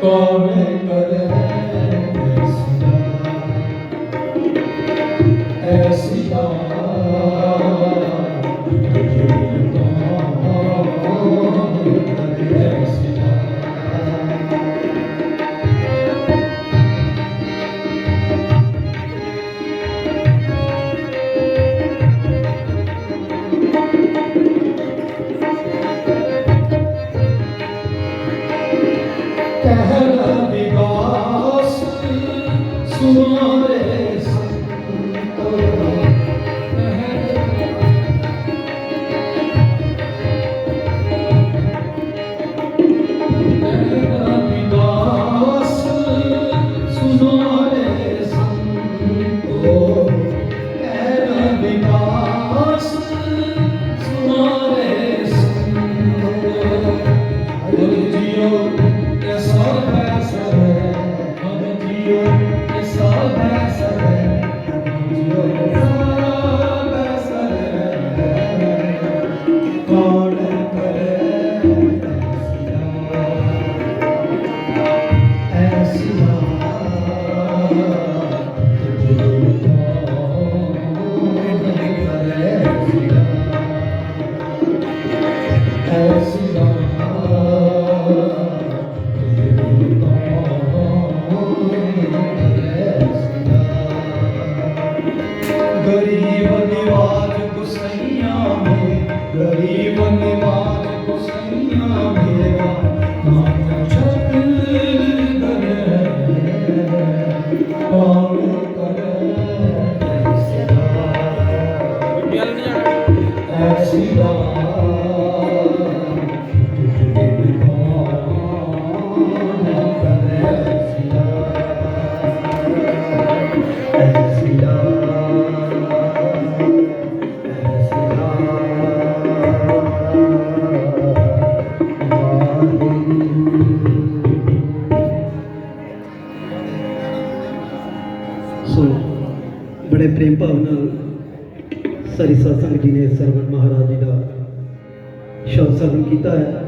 Come, come, 我 Thank you. Maria. ਸਾਰੀ ਸਤਸੰਗ ਜੀ ਨੇ ਸਰਵਣ ਮਹਾਰਾਜ ਜੀ ਦਾ ਸ਼ਬਦ ਸਰਵਣ ਕੀਤਾ ਹੈ।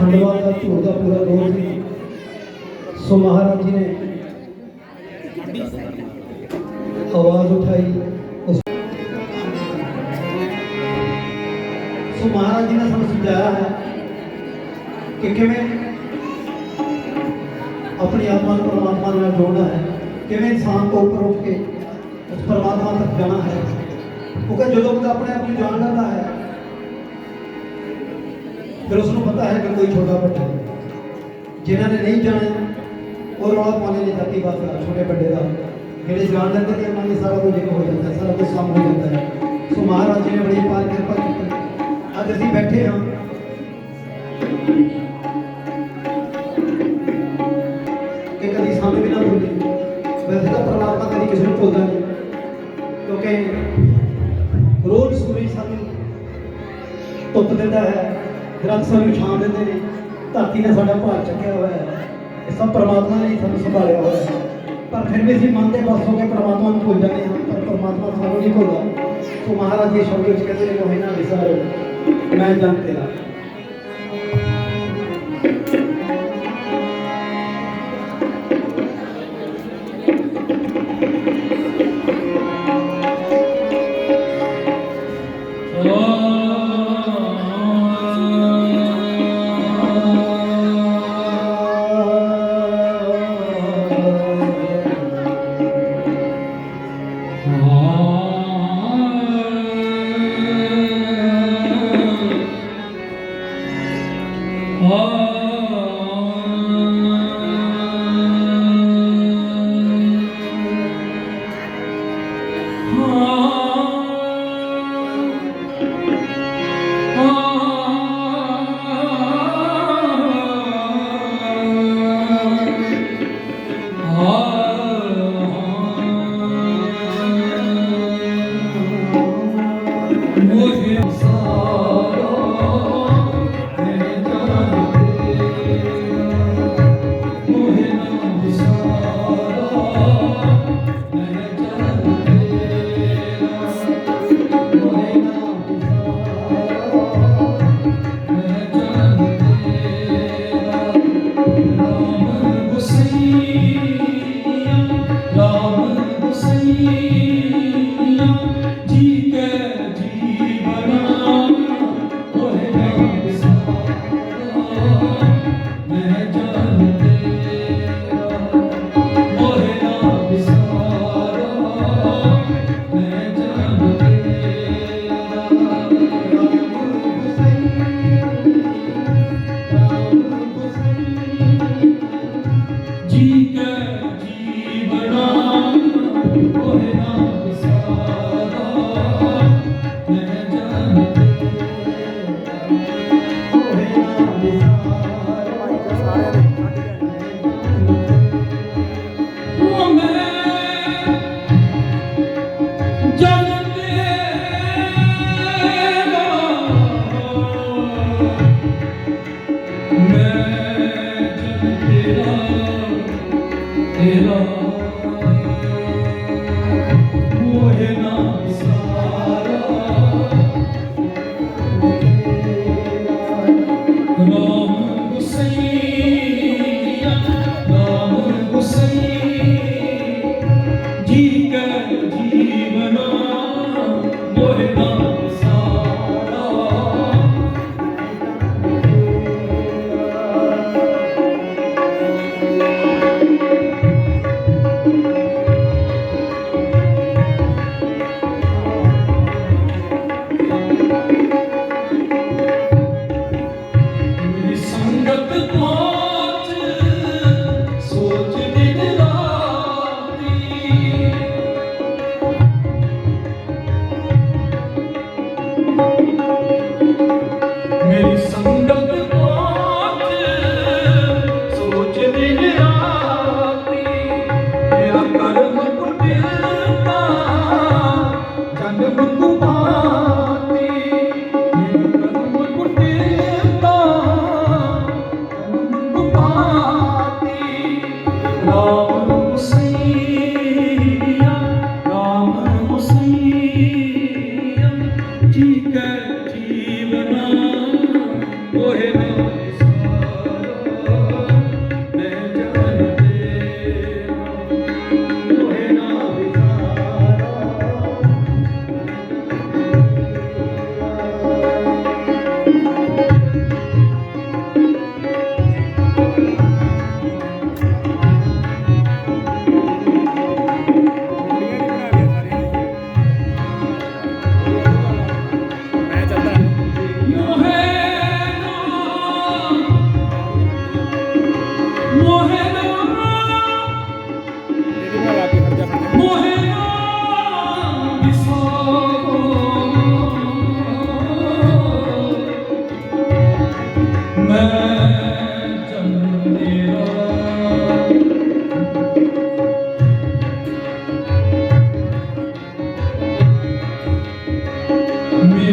ਪਖੰਡਵਾਦ ਦਾ ਝੂਠ ਦਾ ਪੂਰਾ ਜ਼ੋਰ ਸੀ ਸੋ ਮਹਾਰਾਜ ਜੀ ਨੇ ਆਵਾਜ਼ ਉਠਾਈ। ਸੋ ਮਹਾਰਾਜ ਜੀ ਨੇ ਸਾਨੂੰ ਸਮਝਾਇਆ ਹੈ ਕਿ ਕਿਵੇਂ ਆਪਣੀ ਆਤਮਾ ਨੂੰ ਪਰਮਾਤਮਾ ਨਾਲ ਜੋੜਨਾ ਹੈ, ਕਿਵੇਂ ਇਨਸਾਨ ਤੋਂ ਉੱਪਰ ਉੱਠ ਕੇ ਉਸ ਪਰਮਾਤਮਾ ਤੱਕ ਜਾਣਾ ਹੈ। ਕਿਉਂਕਿ ਜਦੋਂ ਬੰਦਾ ਆਪਣੇ ਆਪ ਨੂੰ ਜਾਣ ਲੈਂਦਾ ਹੈ ਫਿਰ ਉਸ ਨੂੰ ਪਤਾ ਹੈ ਕਿ ਕੋਈ ਛੋਟਾ ਵੱਡਾ ਨਹੀਂ। ਜਿਨ੍ਹਾਂ ਨੇ ਨਹੀਂ ਜਾਣਿਆ ਉਹ ਰੌਲਾ ਪਾਉਂਦੇ ਨੇ ਜਾਤੀ ਬਾਤ ਛੋਟੇ ਵੱਡੇ ਦਾ। ਜਿਹੜੇ ਜਾਣ ਲੈਂਦੇ ਨੇ ਉਹਨਾਂ ਨੇ ਸਾਰਾ ਕੁਝ ਇੱਕ ਹੋ ਜਾਂਦਾ, ਸਾਰਾ ਕੁਝ ਸਾਹਮਣੇ ਹੋ ਜਾਂਦਾ ਹੈ। ਸੋ ਮਹਾਰਾਜ ਜੀ ਨੇ ਬੜੀ ਪਾਰ ਕਿਰਪਾ ਕੀਤੀ। ਅੱਜ ਅਸੀਂ ਬੈਠੇ ਹਾਂ। ਕਿ ਕਦੀ ਸਾਨੂੰ ਵੀ ਨਾ ਭੁੱਲੇ। ਵੈਸੇ ਤਾਂ ਪਰਮਾਤਮਾ ਕਦੀ ਕਿਸੇ ਨੂੰ ਭੁੱਲਦਾ ਨਹੀਂ। ਕਿਉਂਕਿ ਰੋਜ਼ ਸੂਰਜ ਸਾਨੂੰ ਧੁੱਪ ਦਿੰਦਾ ਹੈ। ਦਰਖਤ ਸਾਨੂੰ ਛਾਂ ਦਿੰਦੇ ਨੇ। ਧਰਤੀ ਨੇ ਸਾਡਾ ਭਾਰ ਚੱਕਿਆ ਹੋਇਆ ਹੈ। ਇਹ ਸਭ ਪਰਮਾਤਮਾ ਨੇ ਸਾਨੂੰ ਸੰਭਾਲਿਆ ਹੋਇਆ ਹੈ। ਪਰ ਫਿਰ ਵੀ ਅਸੀਂ ਮਨ ਦੇ ਪਾਸ ਹੋ ਕੇ ਪਰਮਾਤਮਾ ਨੂੰ ਭੁੱਲ ਜਾਂਦੇ ਹਾਂ। ਪਰ ਪਰਮਾਤਮਾ ਸਾਨੂੰ ਨਹੀਂ ਭੁੱਲਦਾ। ਸੋ ਮਹਾਰਾਜ ਜੀ ਸ਼ਬਦ ਵਿੱਚ ਕਹਿੰਦੇ ਨੇ ਕੋਈ ਵਿਸਾਰੋ ਮੈਂ ਜਨ ਤੇਰਾ।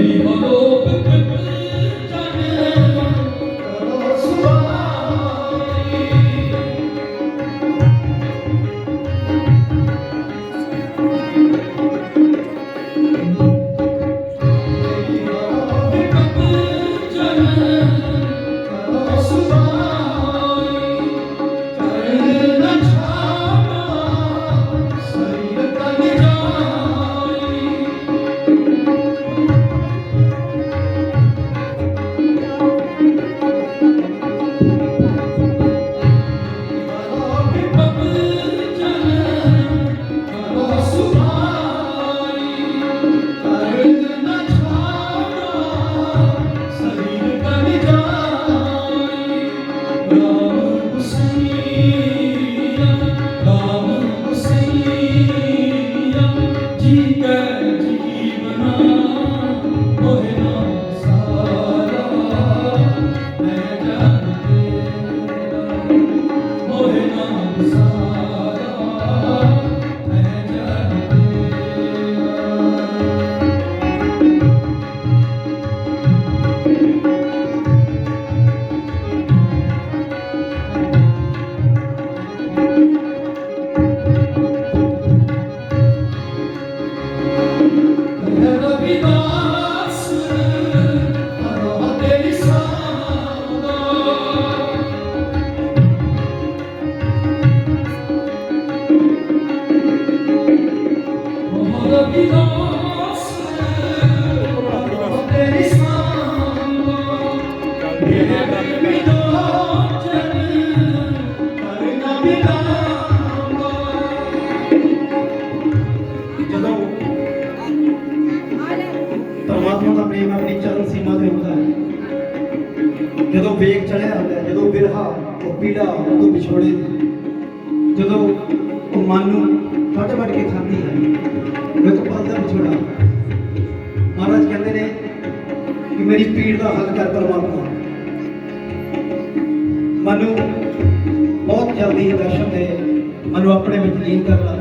ਮੇਰੀ ਹਲੋਕ ਹੈ ਚੜਿਆ ਹੁੰਦਾ ਹੈ ਜਦੋਂ ਬਿਰਹਾ ਉਹ ਪੀੜਾ ਉਦੋਂ ਵਿਛੋੜੇ। ਜਦੋਂ ਉਹ ਮਨ ਨੂੰ ਵੱਟ ਵੱਟ ਕੇ ਖਾਂਦੀ ਹੈ ਉਹ ਇੱਕ ਦਾ ਵਿਛੋੜਾ। ਮਹਾਰਾਜ ਕਹਿੰਦੇ ਨੇ ਕਿ ਮੇਰੀ ਪੀੜ ਦਾ ਹੱਲ ਕਰ ਪਰਮਾਤਮਾ। ਮਨੂੰ ਬਹੁਤ ਜਲਦੀ ਦਰਸ਼ਨ ਦੇ, ਮਨੂੰ ਆਪਣੇ ਵਿੱਚ ਲੀਨ ਕਰ ਲਾ,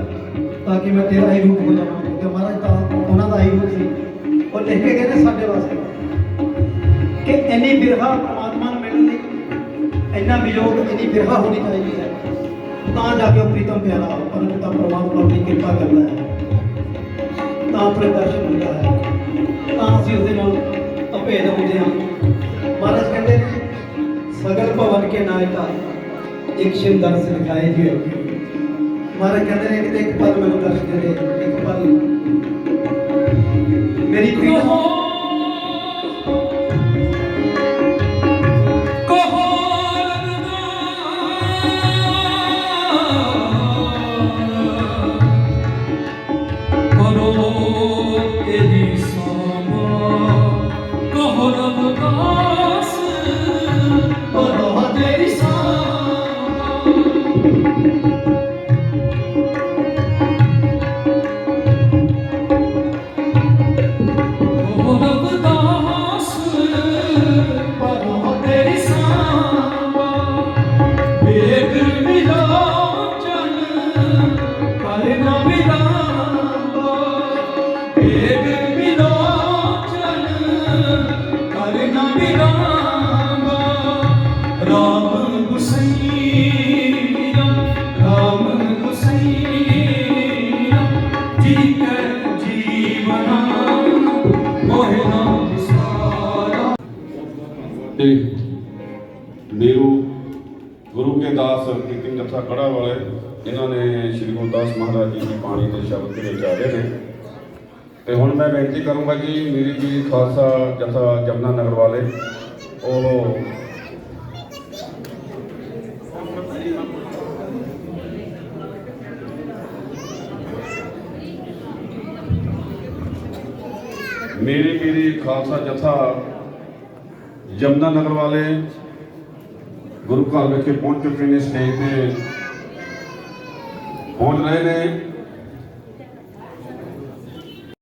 ਤਾਂ ਕਿ ਮੈਂ ਤੇਰਾ ਹੀ ਰੂਪ ਹੋ ਜਾਵਾਂ ਕਿਉਂਕਿ ਮਹਾਰਾਜ ਤਾਂ ਉਹਨਾਂ ਦਾ ਹੀ ਰੂਪ ਸੀ। ਉਹ ਲਿਖ ਕੇ ਗਏ ਸਾਡੇ ਵਾਸਤੇ ਕਿ ਇੰਨੀ ਬਿਰਹਾ ਇੰਨਾ ਵਿਯੋਗ ਇੰਨੀ ਬਿਰਹਾ ਹੋਣੀ ਚਾਹੀਦੀ ਹੈ। ਤਾਂ ਜਾ ਕੇ ਉਹ ਪ੍ਰੀਤਮ ਪਿਆਰਾ ਪਰਮ ਪਿਤਾ ਪਰਮਾਤਮਾ ਆਪਣੀ ਕਿਰਪਾ ਕਰਦਾ ਹੈ। ਤਾਂ ਆਪਣੇ ਦਰਸ਼ਨ ਹੁੰਦਾ ਹੈ। ਤਾਂ ਅਸੀਂ ਉਸਦੇ ਨਾਲ ਅਭੇਦ ਹੁੰਦੇ ਹਾਂ। ਮਹਾਰਾਜ ਕਹਿੰਦੇ ਨੇ ਸਗਲ ਭਵਨ ਕੇ ਨਾਇਕਾ ਇੱਕ ਸ਼ਿਵ ਦਰਸ ਲਿਖਾਏ ਜੀ ਮਹਾਰਾਜ ਕਹਿੰਦੇ ਨੇ ਕਿ ਇੱਕ ਪਲ ਮੈਨੂੰ ਦਰਸ ਦੇ ਇੱਕ ਪਲ ਮੇਰੀ ਪੀੜਾ ਕਰ ਨਾ ਵਿਦਾਂਬਾ ਸ਼ਬਦ ਦੇ ਵਿੱਚ ਆ ਰਹੇ ਨੇ। ਤੇ ਹੁਣ ਮੈਂ ਬੇਨਤੀ ਕਰੂੰਗਾ ਜੀ, ਮੇਰੀ ਜੀ ਖਾਲਸਾ ਜਥਾ ਜਮਨਾ ਨਗਰ ਵਾਲੇ, ਉਹ ਮੇਰੀ ਪੀਰੀ ਖਾਲਸਾ ਜਥਾ ਜਮਨਾ ਨਗਰ ਵਾਲੇ ਗੁਰੂ ਘਰ ਵਿਖੇ ਪਹੁੰਚ ਚੁੱਕੇ ਨੇ, ਸਟੇਜ ਤੇ ਪਹੁੰਚ ਰਹੇ ਨੇ।